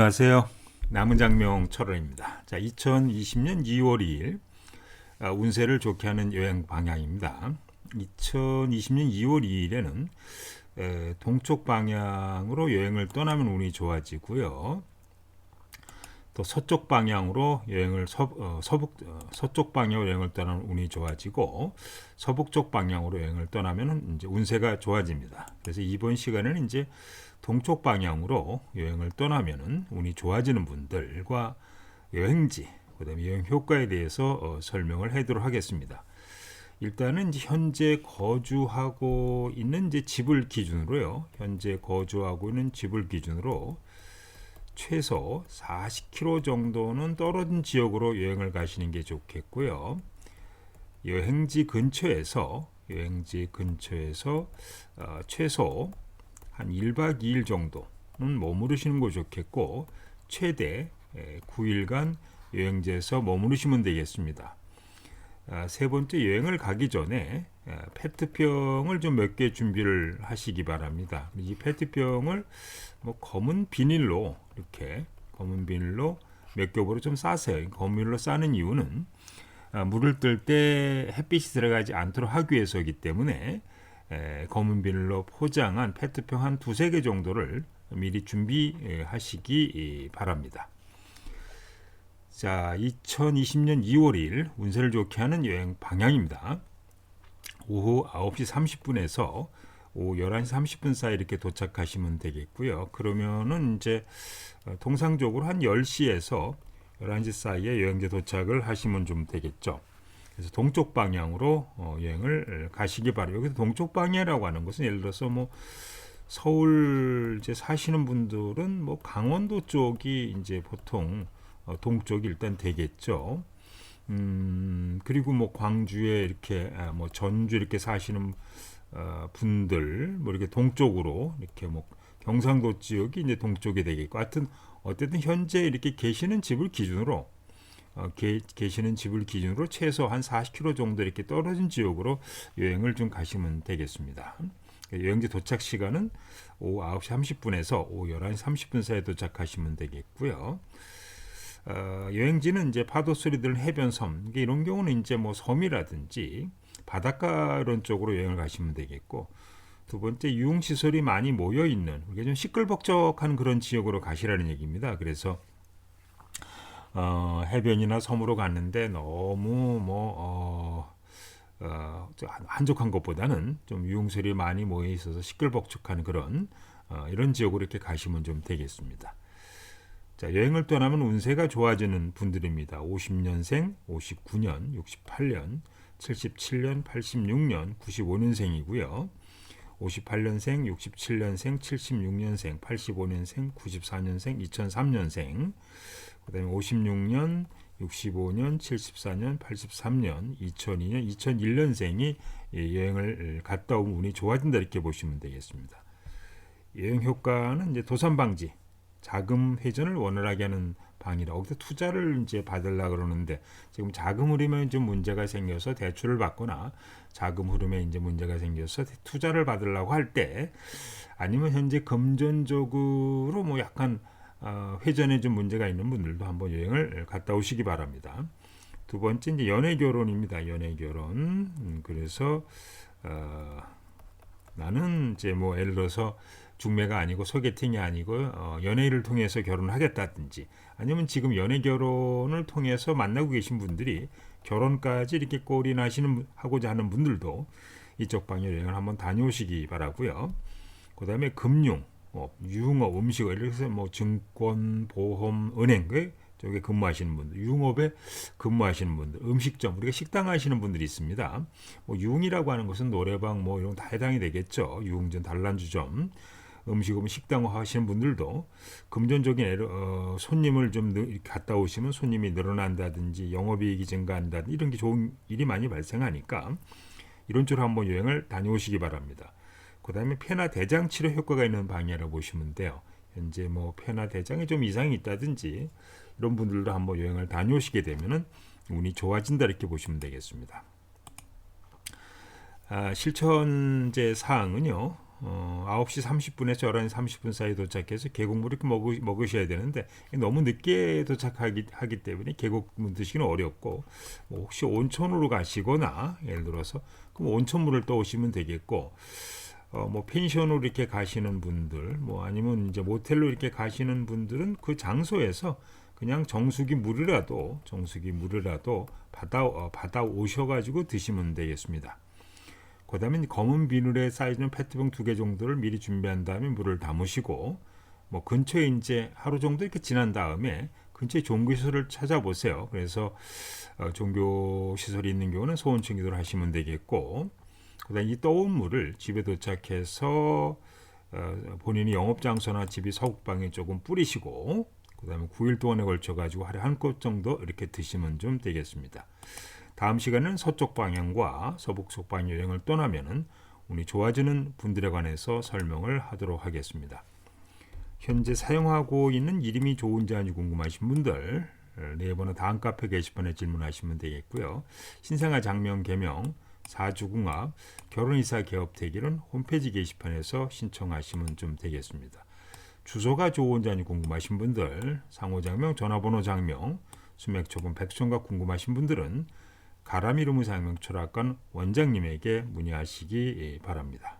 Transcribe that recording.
안녕하세요. 남은 장명 철원입니다. 자, 2020년 2월 2일 아, 운세를 좋게 하는 여행 방향입니다. 2020년 2월 2일에는 에, 동쪽 방향으로 여행을 떠나면 운이 좋아지고요. 또 서쪽 방향으로 여행을 서, 어, 서북 어, 서쪽 방향으로 여행을 떠나면 운이 좋아지고 서북쪽 방향으로 여행을 떠나면 이제 운세가 좋아집니다. 그래서 이번 시간에는 이제 동쪽 방향으로 여행을 떠나면은 운이 좋아지는 분들과 여행지, 그다음에 여행 효과에 대해서 어, 설명을 해도록 하겠습니다. 일단은 현재 거주하고 있는 이제 집을 기준으로요. 현재 거주하고 있는 집을 기준으로 최소 40km 정도는 떨어진 지역으로 여행을 가시는 게 좋겠고요. 여행지 근처에서 여행지 근처에서 어, 최소 한 1박 2일 정도는 머무르시는 거 좋겠고 최대 9일간 여행지에서 머무르시면 되겠습니다. 아, 세 번째 여행을 가기 전에 아, 페트병을 좀 몇 개 준비를 하시기 바랍니다. 이 페트병을 뭐 검은 비닐로 이렇게 검은 비닐로 몇 겹으로 좀 싸세요. 검은 비닐로 싸는 이유는 아, 물을 뜰 때 햇빛이 들어가지 않도록 하기 위해서이기 때문에 에, 검은 비닐로 포장한 페트병 한 두세 개 정도를 미리 준비하시기 바랍니다. 자, 2020년 2월 2일 운세를 좋게 하는 여행 방향입니다. 오후 9시 30분에서 오후 11시 30분 사이 이렇게 도착하시면 되겠고요. 그러면은 이제 통상적으로 한 10시에서 11시 사이에 여행지 도착을 하시면 좀 되겠죠. 그래서 동쪽 방향으로 어, 여행을 가시기 바라요. 여기서 동쪽 방향이라고 하는 것은 예를 들어서 뭐 서울 이제 사시는 분들은 뭐 강원도 쪽이 이제 보통 어, 동쪽이 일단 되겠죠. 음, 그리고 뭐 광주에 이렇게 아, 뭐 전주 이렇게 사시는 어, 분들 뭐 이렇게 동쪽으로 이렇게 뭐 경상도 지역이 이제 동쪽이 되겠고 하여튼 어쨌든 현재 이렇게 계시는 집을 기준으로 어, 게, 계시는 집을 기준으로 최소 한 40km 정도 이렇게 떨어진 지역으로 여행을 좀 가시면 되겠습니다. 여행지 도착 시간은 오후 9시 30분에서 오후 11시 30분 사이에 도착하시면 되겠고요. 어, 여행지는 이제 파도 소리 들는 해변섬 이런 경우는 이제 뭐 섬이라든지 바닷가 이런 쪽으로 여행을 가시면 되겠고 두 번째 유흥 시설이 많이 모여 있는 이게 좀 시끌벅적한 그런 지역으로 가시라는 얘기입니다. 그래서 어, 해변이나 섬으로 갔는데 너무 뭐 어, 어, 한적한 것보다는 좀 유흥설이 많이 모여 있어서 시끌벅적한 그런 어, 이런 지역으로 이렇게 가시면 좀 되겠습니다. 자, 여행을 떠나면 운세가 좋아지는 분들입니다. 50년생, 59년, 68년, 77년, 86년, 95년생이고요. 58년생, 67년생, 76년생, 85년생, 94년생, 2003년생, 그 다음에 56년, 65년, 74년, 83년, 2002년, 2001년생이 여행을 갔다 오면 운이 좋아진다 이렇게 보시면 되겠습니다. 여행 효과는 이제 도산 방지, 자금 회전을 원활하게 하는 방이라 거기서 투자를 이제 받으려 그러는데 지금 자금 흐름에 좀 문제가 생겨서 대출을 받거나 자금 흐름에 이제 문제가 생겨서 투자를 받으려고 할 때 아니면 현재 금전적으로 뭐 약간 어, 회전에 좀 문제가 있는 분들도 한번 여행을 갔다 오시기 바랍니다. 두 번째 이제 연애 결혼입니다. 연애 결혼. 음, 그래서 어, 나는 이제 뭐 예를 들어서 중매가 아니고 소개팅이 아니고 어, 연애를 통해서 결혼을 하겠다든지 아니면 지금 연애 결혼을 통해서 만나고 계신 분들이 결혼까지 이렇게 꼴이 나시는 하고자 하는 분들도 이쪽 방에 여행을 한번 다녀오시기 바라고요. 그다음에 금융, 어, 유흥업, 음식업 이렇게 뭐 증권, 보험, 은행 그 쪽에 근무하시는 분들, 유흥업에 근무하시는 분들, 음식점, 우리가 식당 하시는 분들이 있습니다. 뭐 유흥이라고 하는 것은 노래방 뭐 이런 다 해당이 되겠죠. 유흥전, 단란주점, 음식업, 식당 하시는 분들도 금전적인 에러, 어, 손님을 좀 늘, 갔다 오시면 손님이 늘어난다든지 영업이익이 증가한다든지 이런 게 좋은 일이 많이 발생하니까 이런 쪽으로 한번 여행을 다녀오시기 바랍니다. 그 다음에 폐나 대장 치료 효과가 있는 방이라고 보시면 돼요. 현재 뭐 폐나 대장에 좀 이상이 있다든지 이런 분들도 한번 여행을 다녀오시게 되면은 운이 좋아진다 이렇게 보시면 되겠습니다. 아, 실천제 사항은요. 어, 9시 30분에서 11시 30분 사이 도착해서 계곡물 이렇게 먹으, 먹으셔야 되는데 너무 늦게 도착하기 하기 때문에 계곡물 드시기는 어렵고 뭐 혹시 온천으로 가시거나 예를 들어서 그럼 온천물을 떠오시면 되겠고 어, 뭐 펜션으로 이렇게 가시는 분들 뭐 아니면 이제 모텔로 이렇게 가시는 분들은 그 장소에서 그냥 정수기 물이라도 정수기 물이라도 받아 어, 받아 오셔가지고 드시면 되겠습니다. 그 다음에 검은 비늘에 쌓여있는 페트병 두 개 정도를 미리 준비한 다음에 물을 담으시고 뭐 근처에 이제 하루 정도 이렇게 지난 다음에 근처에 종교 시설을 찾아보세요. 그래서 어, 종교 시설이 있는 경우는 소원청 기도를 하시면 되겠고 그 다음 이 떠온 물을 집에 도착해서 어, 본인이 영업 장소나 집이 서국방에 조금 뿌리시고 그 다음에 9일 동안에 걸쳐 가지고 하루에 한컵 정도 이렇게 드시면 좀 되겠습니다. 다음 시간은 서쪽 방향과 서북쪽 방향 여행을 떠나면은 운이 좋아지는 분들에 관해서 설명을 하도록 하겠습니다. 현재 사용하고 있는 이름이 좋은지 아닌지 궁금하신 분들 네이버나 다음 카페 게시판에 질문하시면 되겠고요. 신생아 장명 개명 사주궁합 결혼이사 개업 대기는 홈페이지 게시판에서 신청하시면 좀 되겠습니다. 주소가 좋은지 아닌지 궁금하신 분들 상호 장명 전화번호 장명 수맥 초본 백성과 궁금하신 분들은 가라미르무 장명 철학관 원장님에게 문의하시기 바랍니다.